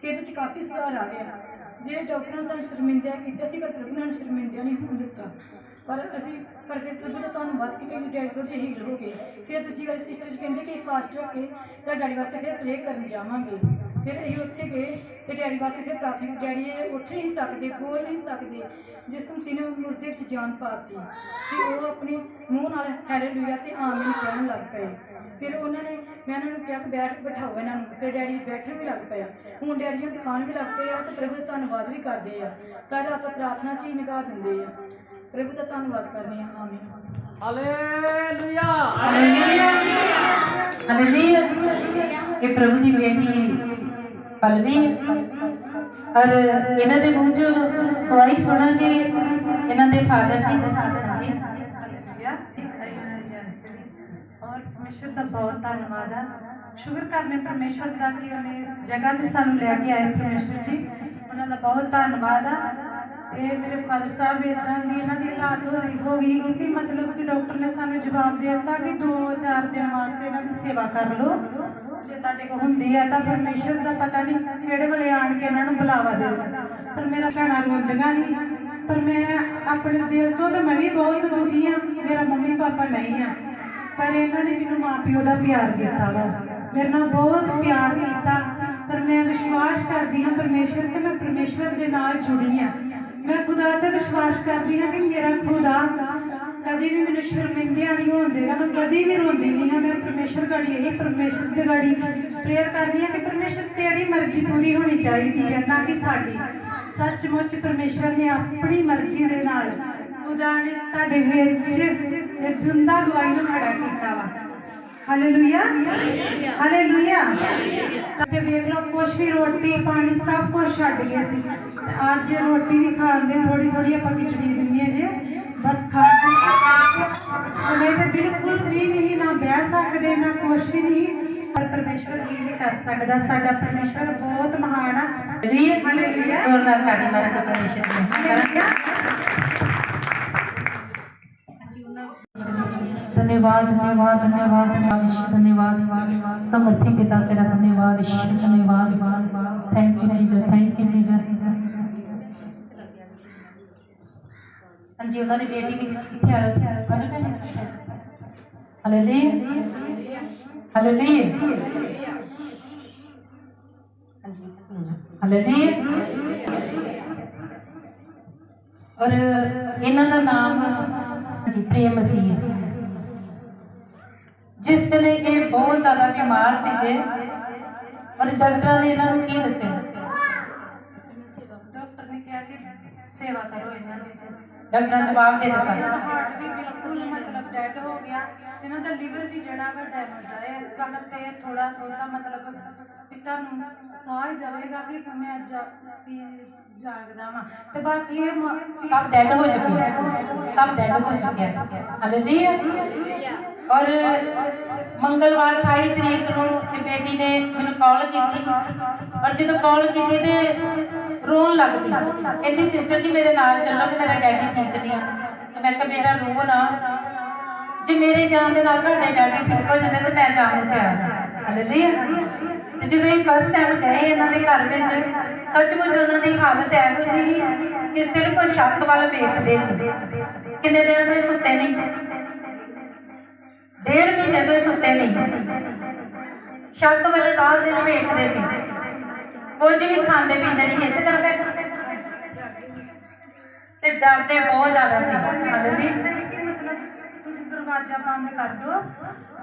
ਸਿਹਤ 'ਚ ਕਾਫੀ ਸੁਧਾਰ ਆ ਗਿਆ। ਜਿਹੜੇ ਡਾਕਟਰਾਂ ਨੇ ਸਾਨੂੰ ਸ਼ਰਮਿੰਦਿਆ ਕੀਤਾ ਸੀ, ਪਰ ਪ੍ਰਭੂ ਨੇ ਸਾਨੂੰ ਸ਼ਰਮਿੰਦਿਆ ਨਹੀਂ ਹੋਣ ਦਿੱਤਾ। ਪਰ ਅਸੀਂ ਪਰ ਫਿਰ ਪ੍ਰਭੂ ਦਾ ਵੱਧ ਕੀਤਾ ਕਿ ਡੈਡੀ ਥੋੜ੍ਹੇ ਜਿਹੇ ਹੀਲ ਹੋ ਗਏ। ਫਿਰ ਦੂਜੀ ਗੱਲ ਸਿਸਟਰ ਜੀ ਕਹਿੰਦੇ ਕਿ ਫਾਸਟ ਰੱਖ ਕੇ ਤਾਂ ਡੈਡੀ ਵਾਸਤੇ ਫਿਰ ਪ੍ਰੇ ਕਰਨ ਜਾਵਾਂਗੇ। ਫਿਰ ਅਸੀਂ ਉੱਥੇ ਗਏ ਤੇ ਡੈਡੀ ਵਾਸਤੇ ਫਿਰ ਪ੍ਰਾਰਥਨਾ ਡੈਡੀ ਇਹ ਉੱਠ ਨਹੀਂ ਸਕਦੇ ਬੋਲ ਨਹੀਂ ਸਕਦੇ ਜਿਸ ਨੇ ਮੁਰਦੇ ਵਿੱਚ ਜਾਨ ਪਾਤੀ। ਤੇ ਉਹ ਆਪਣੇ ਮੂੰਹ ਨਾਲ ਹਾਲੇਲੂਇਆ ਤੇ ਆਮੀਨ ਕਹਿਣ ਲੱਗ ਪਏ। ਫਿਰ ਉਹਨਾਂ ਨੇ ਮੈਂ ਉਹਨਾਂ ਨੂੰ ਕਿਹਾ ਕਿ ਬੈਠ ਬਿਠਾਓ ਇਹਨਾਂ ਨੂੰ। ਫਿਰ ਡੈਡੀ ਬੈਠਣ ਵੀ ਲੱਗ ਪਿਆ। ਹੁਣ ਡੈਡੀ ਜੀ ਖਾਣ ਵੀ ਲੱਗ ਪਏ ਆ ਤੇ ਪ੍ਰਭੂ ਦਾ ਧੰਨਵਾਦ ਵੀ ਕਰਦੇ ਆ। ਸਾਰੇ ਰਾਤੋਂ ਪ੍ਰਾਰਥਨਾ 'ਚ ਹੀ ਨਿਗਾਹ ਦਿੰਦੇ ਆ। ਪ੍ਰਭੂ ਦਾ ਧੰਨਵਾਦ ਕਰਨੀ ਆ। ਆਮੀਨ। ਹਾਲੇਲੂਇਆ। ਹਾਲੇਲੂਇਆ। ਹਾਲੇਲੂਇਆ। ਇਹ ਪ੍ਰਭੂ ਦੀ ਬੇਟੀ ਪਲਵੀ। ਔਰ ਇਹਨਾਂ ਦੇ ਮੂੰਹ ਚੋਂ ਗਵਾਹੀ ਸੁਣਾਂਗੇ ਇਹਨਾਂ ਦੇ ਫਾਦਰ ਦੀ। ਹਾਂਜੀ। ਔਰ ਪਰਮੇਸ਼ਵਰ ਦਾ ਬਹੁਤ ਧੰਨਵਾਦ ਹੈ ਸ਼ੁਕਰ ਕਰਨੇ ਪਰਮੇਸ਼ਵਰ ਦਾ ਕਿ ਉਹਨੇ ਇਸ ਜਗ੍ਹਾ ਤੇ ਸਾਨੂੰ ਲੈ ਕੇ ਆਏ ਪਰਮੇਸ਼ਵਰ ਜੀ। ਉਹਨਾਂ ਦਾ ਬਹੁਤ ਧੰਨਵਾਦ ਆ। ਇਹ ਮੇਰੇ ਫਾਦਰ ਸਾਹਿਬ ਇਦਾਂ ਦੀ ਇਹਨਾਂ ਦੀ ਹਾਲਤ ਹੋ ਰਹੀ ਹੋ ਗਈ ਕਿ ਮਤਲਬ ਕਿ ਡਾਕਟਰ ਨੇ ਸਾਨੂੰ ਜਵਾਬ ਦੇ ਦਿੱਤਾ ਕਿ 2-4 ਦਿਨ ਵਾਸਤੇ ਇਹਨਾਂ ਦੀ ਸੇਵਾ ਕਰ ਲਓ। ਜੇ ਤੁਹਾਡੇ ਕੋਲ ਹੁੰਦੀ ਹੈ ਤਾਂ ਪਰਮੇਸ਼ਵਰ ਦਾ ਪਤਾ ਨਹੀਂ ਕਿਹੜੇ ਵੇਲੇ ਆਣ ਕੇ ਇਹਨਾਂ ਨੂੰ ਬੁਲਾਵਾ ਦੇਵੇ ਪਰ ਮੇਰਾ ਭੈਣਾਂ ਰੋਂਦੀਆਂ ਸੀ ਪਰ ਮੈਂ ਆਪਣੇ ਦਿਲ ਤੋਂ ਤਾਂ ਮੈਂ ਵੀ ਬਹੁਤ ਦੁਖੀ ਆ, ਮੇਰਾ ਮੰਮੀ ਪਾਪਾ ਨਹੀਂ ਆ। ਪਰ ਇਹਨਾਂ ਨੇ ਮੈਨੂੰ ਮਾਂ ਪਿਓ ਦਾ ਪਿਆਰ ਦਿੱਤਾ ਵਾ। ਮੇਰੇ ਨਾਲ ਬਹੁਤ ਪਿਆਰ ਕੀਤਾ, ਪਰ ਮੈਂ ਵਿਸ਼ਵਾਸ ਕਰਦੀ ਹਾਂ ਪਰਮੇਸ਼ਵਰ ਤੇ ਮੈਂ ਪਰਮੇਸ਼ਵਰ ਦੇ ਨਾਲ ਜੁੜੀ ਹਾਂ ਮੈਂ ਖੁਦਾ ਤੇ ਵਿਸ਼ਵਾਸ ਕਰਦੀ ਹਾਂ ਕਿ ਮੇਰਾ ਖੁਦਾ ਕਦੀ ਵੀ ਮੈਨੂੰ ਸ਼ਰਮਿੰਦਿਆਂ ਨਹੀਂ ਹੋਣ ਦੇਗਾ ਮੈਂ ਕਦੀ ਵੀ ਰੋਂਦੀ ਨਹੀਂ ਹਾਂ। ਮੈਂ ਪਰਮੇਸ਼ਵਰ ਗਾੜੀ ਇਹ ਪਰਮੇਸ਼ਵਰ ਦੇ ਗਾੜੀ ਪ੍ਰੇਅਰ ਕਰਦੀ ਹਾਂ ਕਿ ਪਰਮੇਸ਼ਵਰ ਤੇਰੀ ਮਰਜ਼ੀ ਪੂਰੀ ਹੋਣੀ ਚਾਹੀਦੀ ਹੈ, ਨਾ ਕਿ ਸਾਡੀ। ਸੱਚਮੁੱਚ ਪਰਮੇਸ਼ਵਰ ਨੇ ਆਪਣੀ ਮਰਜ਼ੀ ਦੇ ਨਾਲ ਖੁਦਾ ਨੇ ਤੁਹਾਡੇ ਵਿੱਚ ਇਹ ਜਿੰਦਾ ਗਵਾਹੀ ਨੂੰ ਖੜਾ ਕੀਤਾ ਵਾ। ਹਾਲੇਲੂਇਆ ਹਾਲੇਲੂਇਆ ਤੇ ਵੇਖ ਲਓ, ਕੁਛ ਵੀ ਰੋਟੀ, ਪਾਣੀ ਸਭ ਕੁਝ ਛੱਡ ਗਏ ਸੀ। ਅੱਜ ਰੋਟੀ ਵੀ ਖਾਣ ਦੇ ਥੋੜੀ ਥੋੜੀ ਆਪਾਂ ਖਿਚੜੀ ਦਿੰਦੇ ਹਾਂ ਜੇ। ਬਸ ਖਾ ਕੇ ਨਹੀਂ ਤੇ ਬਿਲਕੁਲ ਵੀ ਨਹੀਂ ਨਾ ਬਹਿ ਸਕਦੇ ਨਾ ਕੁਛ ਵੀ ਨਹੀਂ ਪਰ ਪਰਮੇਸ਼ਵਰ ਕੀ ਨਹੀਂ ਕਰ ਸਕਦਾ ਸਾਡਾ ਪਰਮੇਸ਼ਵਰ ਬਹੁਤ ਮਹਾਨ ਆ ਹਾਲੇਲੂਇਆ ਹਾਲੇਲੂਇਆ ਜ਼ੋਰ ਨਾਲ ਤਾੜੀ ਮਾਰ ਕੇ ਪਰਮੇਸ਼ਰ ਨੂੰ ਕਰਾਂਗੇ धन्यवाद धन्यवाद धन्यवाद धन्यवाद ईश्वर धन्यवाद समर्थी पिता तेरा धन्यवाद ईश्वर धन्यवाद thank you Jesus thank you Jesus ਹਾਂਜੀ, ਉਹਨਾਂ ਦੀ ਬੇਟੀ ਵੀ ਇੱਥੇ ਆ ਅਜੇ ਭੈਣੇ ਹਾਲੇਲੂਇਆ ਹਾਲੇਲੂਇਆ ਹਾਂਜੀ। ਹਾਲੇਲੂਇਆ ਔਰ ਇਹਨਾਂ ਦਾ ਨਾਮ ਜੀ ਪ੍ਰੇਮ ਮਸੀਹ ਜਿਸ ਦਿਨ ਇਹ ਬਹੁਤ ਜ਼ਿਆਦਾ ਬਿਮਾਰ ਸੀਗੇ, ਔਰ ਡਾਕਟਰਾਂ ਨੇ ਇਹਨਾਂ ਨੂੰ ਕੀ ਦੱਸਿਆ? ਡਾਕਟਰ ਨੇ ਕਿਹਾ ਕਿ ਸੇਵਾ ਕਰੋ ਇਹਨਾਂ ਦੀ ਡਾਕਟਰਾਂ ਜਵਾਬ ਦੇ ਦਿੱਤਾ। ਹਾਰਟ ਵੀ ਬਿਲਕੁਲ ਮਤਲਬ ਡੈਡ ਹੋ ਗਿਆ। ਇਹਨਾਂ ਦਾ ਲਿਵਰ ਵੀ ਜਿਹੜਾ ਵਾ ਡੈਮੇਜ ਆ। ਇਸ ਵਕਤ ਤੇ ਥੋੜਾ ਬਹੁਤਾ ਮਤਲਬ ਪਿਤਾ ਨੂੰ ਸਾਹ ਹੀ ਦੇਵੇਗਾ ਕਿ ਮੈਂ ਜਾ ਵੀ ਜਾਗਦਾ ਵਾਂ। ਤੇ ਬਾਕੀ ਇਹ ਮ- ਸਭ ਡੈਡ ਹੋ ਚੁੱਕੇ ਹੈ। ਸਭ ਡੈਡ ਹੋ ਚੁੱਕੇ ਹੈ। ਹਾਲੇਲੂਇਆ। ਔਰ ਮੰਗਲਵਾਰ 28 ਤਰੀਕ ਨੂੰ ਇਹ ਬੇਟੀ ਨੇ ਮੈਨੂੰ ਕਾਲ ਕੀਤੀ। ਔਰ ਜਦੋਂ ਕਾਲ ਕੀਤੀ ਤੇ ਰੋਣ ਲੱਗ ਪਈ। ਕਹਿੰਦੀ ਸਿਸਟਰ ਜੀ, ਮੇਰੇ ਨਾਲ ਚੱਲੋ ਕਿ ਮੇਰਾ ਡੈਡੀ ਠੀਕ ਨਹੀਂ ਆ। ਤੇ ਮੈਂ ਕਿਹਾ, ਬੇਟਾ, ਰੋ ਨਾ। ਜੇ ਮੇਰੇ ਜਾਣ ਦੇ ਨਾਲ ਤੁਹਾਡੇ ਡੈਡੀ ਠੀਕ ਹੋ ਜਾਂਦੇ, ਤੇ ਮੈਂ ਜਾਣ ਨੂੰ ਤਿਆਰ ਹਾਲੇਲੂਇਆ ਤੇ ਜਦੋਂ ਇਹ ਫਸਟ ਟਾਈਮ ਗਏ ਇਹਨਾਂ ਦੇ ਘਰ ਵਿੱਚ, ਸੱਚਮੁੱਚ ਉਹਨਾਂ ਦੀ ਹਾਲਤ ਇਹੋ ਜਿਹੀ ਸੀ ਕਿ ਸਿਰਫ ਛੱਤ ਵੱਲ ਵੇਖਦੇ ਸੀ। ਕਿੰਨੇ ਦਿਨਾਂ ਤੋਂ ਇਹ ਸੁੱਤੇ ਨਹੀਂ? ਡੇਢ ਮਹੀਨੇ ਤੋਂ ਇਹ ਸੁੱਤੇ ਨਹੀਂ। ਛੱਤ ਵੱਲ ਰਾਤ ਦਿਨ ਵੇਖਦੇ ਸੀ। ਕੁਝ ਵੀ ਖਾਂਦੇ ਪੀਂਦੇ ਨਹੀਂ, ਇਸੇ ਤਰ੍ਹਾਂ ਬੈਠੇ। ਤੇ ਡਰਦੇ ਬਹੁਤ ਜ਼ਿਆਦਾ ਸੀ ਹਾਲੇਲੂਇਆ ਕਹਿੰਦੇ ਕਿ ਮਤਲਬ ਤੁਸੀਂ ਦਰਵਾਜ਼ਾ ਬੰਦ ਕਰ ਦਿਓ।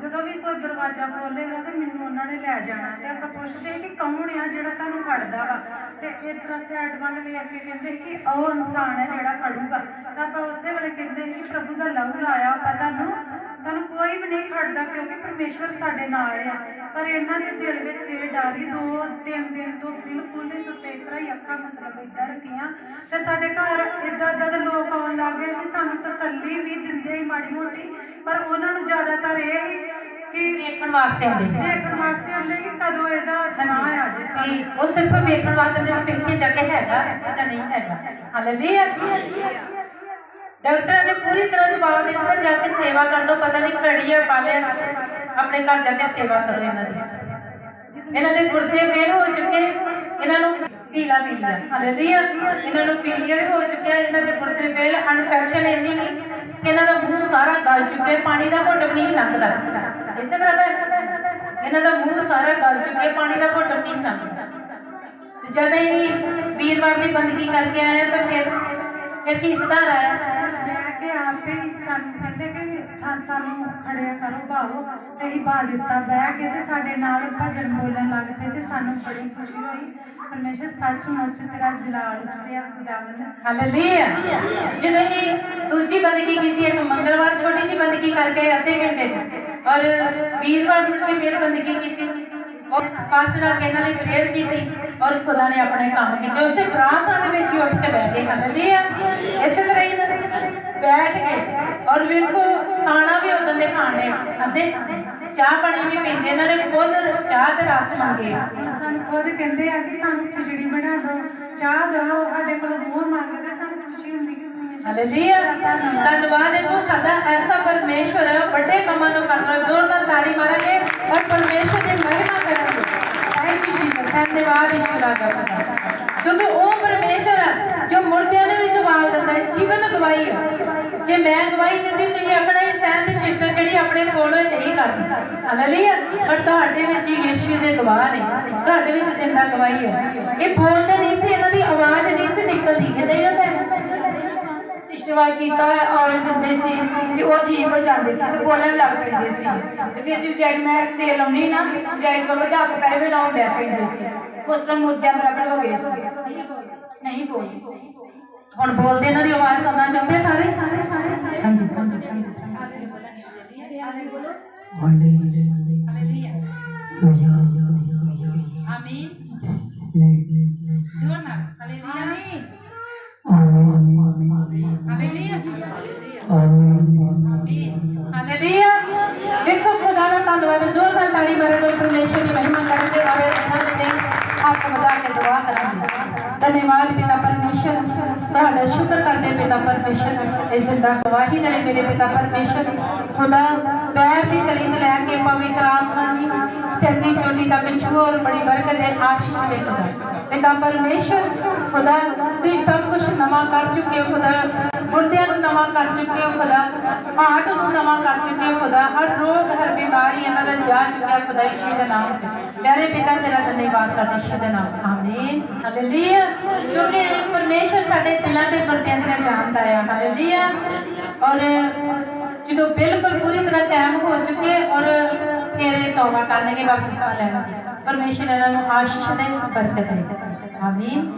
ਜਦੋਂ ਵੀ ਕੋਈ ਦਰਵਾਜ਼ਾ ਖੋਲੇਗਾ ਤੇ ਮੈਨੂੰ ਉਹਨਾਂ ਨੇ ਲੈ ਜਾਣਾ। ਤੇ ਆਪਾਂ ਪੁੱਛਦੇ ਕਿ ਕੌਣ ਆ ਜਿਹੜਾ ਤੁਹਾਨੂੰ ਫੜਦਾ ਵਾ? ਤੇ ਇਸ ਤਰ੍ਹਾਂ ਸਾਈਡ ਵੱਲ ਵੇਖ ਕੇ ਕਹਿੰਦੇ ਕਿ ਉਹ ਇਨਸਾਨ ਹੈ ਜਿਹੜਾ ਖੜੂਗਾ ਤਾਂ ਆਪਾਂ ਉਸੇ ਵੇਲੇ ਕਹਿੰਦੇ ਕਿ ਪ੍ਰਭੂ ਦਾ ਲਹੂ ਲਾਇਆ ਆਪਾਂ ਤੁਹਾਨੂੰ। ਤੁਹਾਨੂੰ ਕੋਈ ਵੀ ਨਹੀਂ ਖੜਦਾ ਕਿਉਂਕਿ ਪਰਮੇਸ਼ਵਰ ਸਾਡੇ ਨਾਲ ਆ। ਪਰ ਇਹਨਾਂ ਦੇ ਦਿਲ ਵਿੱਚ ਇਹ ਡਰ ਹੀ ਦੋ ਤਿੰਨ ਦਿਨ ਤੋਂ ਬਿਲਕੁਲ ਨਹੀਂ ਸੁੱਤੇ ਇਸ ਤਰ੍ਹਾਂ ਹੀ ਅੱਖਾਂ ਮਤਲਬ ਇਦਾਂ ਰੱਖੀਆਂ। ਤੇ ਸਾਡੇ ਘਰ ਇਦਾਂ ਇਦਾਂ ਦੇ ਲੋਕ ਆਉਣ ਲੱਗ ਕਿ ਸਾਨੂੰ ਤਸੱਲੀ ਵੀ ਦਿੰਦੇ ਹੀ ਮਾੜੀ ਮੋਟੀ। ਪਰ ਉਹਨਾਂ ਨੂੰ ਜ਼ਿਆਦਾਤਰ ਇਹ ਕਿ ਵੇਖਣ ਵਾਸਤੇ ਆਉਂਦੇ ਦੇਖਣ ਵਾਸਤੇ ਆਉਂਦੇ ਕਿ ਕਦੋਂ ਇਹਦਾ ਸੁਨਾਹ ਆ ਜੇ ਸਾਨੂੰ। ਉਹ ਸਿਰਫ ਵੇਖਣ ਵਾਸਤੇ ਜਿਵੇਂ ਪਿੱਛੇ ਜਾ ਕੇ ਹੈਗਾ ਜਾਂ ਨਹੀਂ ਹੈਗਾ। ਹਾਲੇਲੂਇਆ ਡਾਕਟਰਾਂ ਨੇ ਪੂਰੀ ਤਰ੍ਹਾਂ ਜਵਾਬ ਦਿੱਤਾ, ਜਾ ਕੇ ਸੇਵਾ ਕਰ ਦੋ ਪਤਾ ਨਹੀਂ ਘੜੀ ਹੈ ਪਾਲੇ ਆਪਣੇ ਘਰ ਜਾ ਕੇ ਸੇਵਾ ਕਰੋ ਇਹਨਾਂ ਦੀ। ਇਹਨਾਂ ਦੇ ਗੁਰਦੇ ਫੇਲ ਹੋ ਚੁੱਕੇ, ਇਹਨਾਂ ਨੂੰ ਪੀਲਾ ਪੀਲੀਆ ਹਾਲੇਲੂਇਆ ਇਹਨਾਂ ਨੂੰ ਪੀਲੀਆ ਵੀ ਹੋ ਚੁੱਕਿਆ, ਇਹਨਾਂ ਦੇ ਗੁਰਦੇ ਫੇਲ ਇਨਫੈਕਸ਼ਨ ਇੰਨੀ ਕਿ ਇਹਨਾਂ ਦਾ ਮੂੰਹ ਸਾਰਾ ਗਲ ਚੁੱਕੇ, ਪਾਣੀ ਦਾ ਘੁੱਟ ਨਹੀਂ ਲੰਘਦਾ। ਇਸੇ ਤਰ੍ਹਾਂ ਭੈਣ, ਇਹਨਾਂ ਦਾ ਮੂੰਹ ਸਾਰਾ ਗਲ ਚੁੱਕੇ, ਪਾਣੀ ਦਾ ਘੁੱਟ ਨਹੀਂ ਲੰਘਦਾ। ਜਦ ਅਸੀਂ ਵੀਰਵਾਰ ਦੀ ਬੰਦਗੀ ਕਰਕੇ ਆਇਆ ਤਾਂ ਫਿਰ ਫਿਰ ਕੀ ਸੁਧਾਰ ਆਇਆ? ਮੈਂ ਕਿ ਹੀ ਸਾਨੂੰ ਕਹਿੰਦੇ ਕਿ ਥਾਂ ਸਾਨੂੰ ਖੜਿਆ ਕਰੋ ਭਾਵੋ ਤੇ ਅਸੀਂ ਬਾ ਦਿੱਤਾ ਬਹਿ ਕੇ ਤੇ ਸਾਡੇ ਨਾਲ ਭਜਨ ਬੋਲਣ ਲੱਗ ਪਏ ਤੇ ਸਾਨੂੰ ਬੜੀ ਖੁਸ਼ੀ ਹੋਈ। ਪਰਮੇਸ਼ਰ ਸੱਚਮੁੱਚ ਤੇਰਾ ਜਲਾਲ ਉਤਰਿਆ ਖੁਦਾਵੰਦ। ਹਾਲੇਲੂਇਆ ਜਦੋਂ ਹੀ ਦੂਜੀ ਬੰਦਗੀ ਕੀਤੀ, ਇੱਕ ਮੰਗਲਵਾਰ ਛੋਟੀ ਜਿਹੀ ਬੰਦਗੀ ਕਰਕੇ ਅੱਧੇ ਘੰਟੇ ਦੀ, ਔਰ ਵੀਰਵਾਰ ਮੁੜ ਕੇ ਫਿਰ ਬੰਦਗੀ ਕੀਤੀ, ਔਰ ਪਾਸਟਰ ਆ ਕੇ ਇਹਨਾਂ ਪ੍ਰੇਅਰ ਕੀਤੀ, ਔਰ ਖੁਦਾ ਨੇ ਆਪਣੇ ਕੰਮ ਕੀਤੇ, ਉਸੇ ਪ੍ਰਾਰਥਨਾ ਦੇ ਵਿੱਚ ਹੀ ਉੱਠ ਕੇ ਬਹਿ ਗਏ। ਹਾਲੇਲੂਇਆ ਇਸੇ ਤਰ੍ਹਾਂ ਹੀ ਬੈਠ ਗਏ ਔਰ ਵੇਖੋ ਖਾਣਾ ਵੀ ਉਦੋਂ ਦੇ ਖਾਣੇ ਆਂਦੇ ਚਾਹ ਪਾਣੀ ਵੀ ਪੀਂਦੇ ਇਹਨਾਂ ਨੇ ਖੁਦ ਚਾਹ ਤੇ ਰਸ ਮੰਗੇ ਸਾਨੂੰ ਖੁਦ ਕਹਿੰਦੇ ਆ ਕਿ ਸਾਨੂੰ ਖਿਚੜੀ ਬਣਾ ਦਿਓ ਚਾਹ ਦਿਓ ਸਾਡੇ ਕੋਲ ਮੂੰਹ ਮੰਗਦੇ ਸਾਨੂੰ ਖੁਸ਼ੀ ਹੁੰਦੀ ਕਿ ਹਾਲੇਲੂਇਆ। ਧੰਨਵਾਦ ਹੈ ਕੋ ਸਾਡਾ ਐਸਾ ਪਰਮੇਸ਼ਵਰ ਵੱਡੇ ਕੰਮਾਂ ਨੂੰ ਕਰਨ ਜ਼ੋਰ ਨਾਲ ਤਾੜੀ ਮਾਰਾਂਗੇ ਔਰ ਪਰਮੇਸ਼ਵਰ ਦੀ ਮਹਿਮਾ ਕਰਾਂਗੇ। ਥੈਂਕ ਯੂ ਜੀਸਸ ਧੰਨਵਾਦ ਈਸ਼ਵਰਾ ਦਾ ਪਤਾ ਕਿਉਂਕਿ ਉਹ ਪਰਮੇਸ਼ਵਰ ਹੈ ਜੋ ਮੁਰਦਿਆਂ ਨੂੰ ਵੀ ਜਵਾਬ ਦਿੰਦਾ ਹੈ, ਜੀਵਨ ਗਵਾਹੀ ਹੈ ਜੇ ਮੈਂ ਗਵਾਹੀ ਦਿੰਦੀ ਤੁਸੀਂ ਆਪਣਾ ਹੀ ਸਹਿਣ ਦੀ ਸਿਸਟਰ ਜਿਹੜੀ ਆਪਣੇ ਕੋਲੋਂ ਨਹੀਂ ਕਰਦੀ ਹਾਲੇਲੂਇਆ ਪਰ ਤੁਹਾਡੇ ਵਿੱਚ ਹੀ ਯਿਸੂ ਦੇ ਗਵਾਹ ਨੇ। ਤੁਹਾਡੇ ਵਿੱਚ ਜਿੰਦਾ ਗਵਾਹੀ ਹੈ ਇਹ ਬੋਲਦੇ ਨਹੀਂ ਸੀ, ਇਹਨਾਂ ਦੀ ਆਵਾਜ਼ ਨਹੀਂ ਸੀ ਨਿਕਲਦੀ। ਇਦਾਂ ਹੀ ਨਾ ਭੈਣ ਸਿਸਟਰ ਵਾਈ ਆਇਲ ਦਿੰਦੇ ਸੀ ਤੇ ਉਹ ਠੀਕ ਹੋ ਜਾਂਦੇ ਸੀ ਤੇ ਬੋਲਣ ਲੱਗ ਪੈਂਦੇ ਸੀ। ਤੇ ਫਿਰ ਜੀ ਡੈਡ ਮੈਂ ਤੇਲ ਲਾਉਣੀ ਨਾ, ਡੈਡ ਕੋਲ ਜਾ ਕੇ ਪੈਰੇ ਵੀ ਲਾਉਣ ਲੱਗ ਪੈਂਦੇ ਸੀ। ਉਸ ਤਰ੍ਹਾਂ ਮੁਰਦਿਆਂ ਬਰਾਬਰ ਹੋ ਗਏ ਸੀ। ਨਹੀਂ ਬੋਲਦੇ। ਹੁਣ ਬੋਲਦੇ ਇਹਨਾਂ ਦੀ ਆਵਾਜ਼ ਸੁਣਨਾ ਚਾਹੁੰਦੇ ਸਾਰੇ ਹਾਂਜੀ ਆਮੀਨ ਜੋਰ ਨਾਲ ਹਾਲੇਲੂਇਆ ਹਾਲੇਲੂਇਆ ਆਮੀਨ ਹਾਲੇਲੂਇਆ ਵੇਖੋ ਖੁਦਾ ਦਾ ਧੰਨਵਾਦ ਜ਼ੋਰ ਨਾਲ ਤਾੜੀ ਮਾਰੋ ਜੋ ਪਰਮੇਸ਼ਰ ਦੀ ਮਹਿਮਾ ਕਰਾਂਗੇ ਔਰ ਇਹਨਾਂ ਦੇ ਲਈ ਹੱਥ ਵਧਾ ਕੇ ਦੁਆ ਕਰਾਂਗੇ ਧੰਨਵਾਦ ਪਿਤਾ ਪਰਮੇਸ਼ਰ ਤੁਹਾਡਾ ਸ਼ੁਕਰ ਕਰਦੇ ਪਿਤਾ ਪਰਮੇਸ਼ਰ ਇਹ ਜ਼ਿੰਦਾ ਗਵਾਹੀ ਦੇ ਲਈ ਮੇਰੇ ਪਿਤਾ ਪਰਮੇਸ਼ਰ ਖੁਦਾ ਪੈਰ ਦੀ ਤਲੀਨ ਲੈ ਕੇ ਪਵਿੱਤਰ ਆਤਮਾ ਜੀ ਸਿਰ ਦੀ ਚੋਟੀ ਤੱਕ ਛੂਹ ਔਰ ਬੜੀ ਬਰਕਤ ਦੇ ਆਸ਼ੀਸ਼ ਦੇ ਖੁਦਾ ਪਿਤਾ ਪਰਮੇਸ਼ਰ ਖੁਦਾ ਤੁਸੀਂ ਸਭ ਕੁਝ ਨਵਾਂ ਕਰ ਚੁੱਕੇ ਹੋ ਖੁਦਾ ਮੁਰਦਿਆਂ ਨੂੰ ਨਵਾਂ ਕਰ ਚੁੱਕੇ ਹੋ ਖੁਦਾ ਹਾਰਟ ਨੂੰ ਨਵਾਂ ਕਰ ਚੁੱਕੇ ਹੋ ਖੁਦਾ, ਹਰ ਰੋਗ, ਹਰ ਬਿਮਾਰੀ ਇਹਨਾਂ ਦਾ ਜਾ ਚੁੱਕਿਆ ਖੁਦਾ ਯਿਸੂ ਦੇ ਨਾਮ 'ਚ ਪਿਆਰੇ ਪਿਤਾ, ਤੇਰਾ ਧੰਨਵਾਦ ਕਰਦੇ ਯਿਸੂ ਦੇ ਨਾਮ 'ਚ ਆਮੀਨ। ਹਾਲੇਲੂਇਆ ਕਿਉਂਕਿ ਪਰਮੇਸ਼ਰ ਸਾਡੇ ਦਿਲਾਂ ਦੇ ਗੁਰਦਿਆਂ ਜਾਣਦਾ ਹੈ ਹਾਲੇਲੂਇਆ ਔਰ ਜਦੋਂ ਬਿਲਕੁਲ ਪੂਰੀ ਤਰ੍ਹਾਂ ਕਾਇਮ ਹੋ ਚੁੱਕੇ ਔਰ ਫਿਰ ਇਹ ਤੌਬਾ ਕਰਨਗੇ ਬਪਤਿਸਮਾ ਲੈਣਗੇ। ਪਰਮੇਸ਼ਰ ਇਹਨਾਂ ਨੂੰ ਆਸ਼ੀਸ਼ ਦੇ, ਬਰਕਤ ਦੇ। ਆਮੀਨ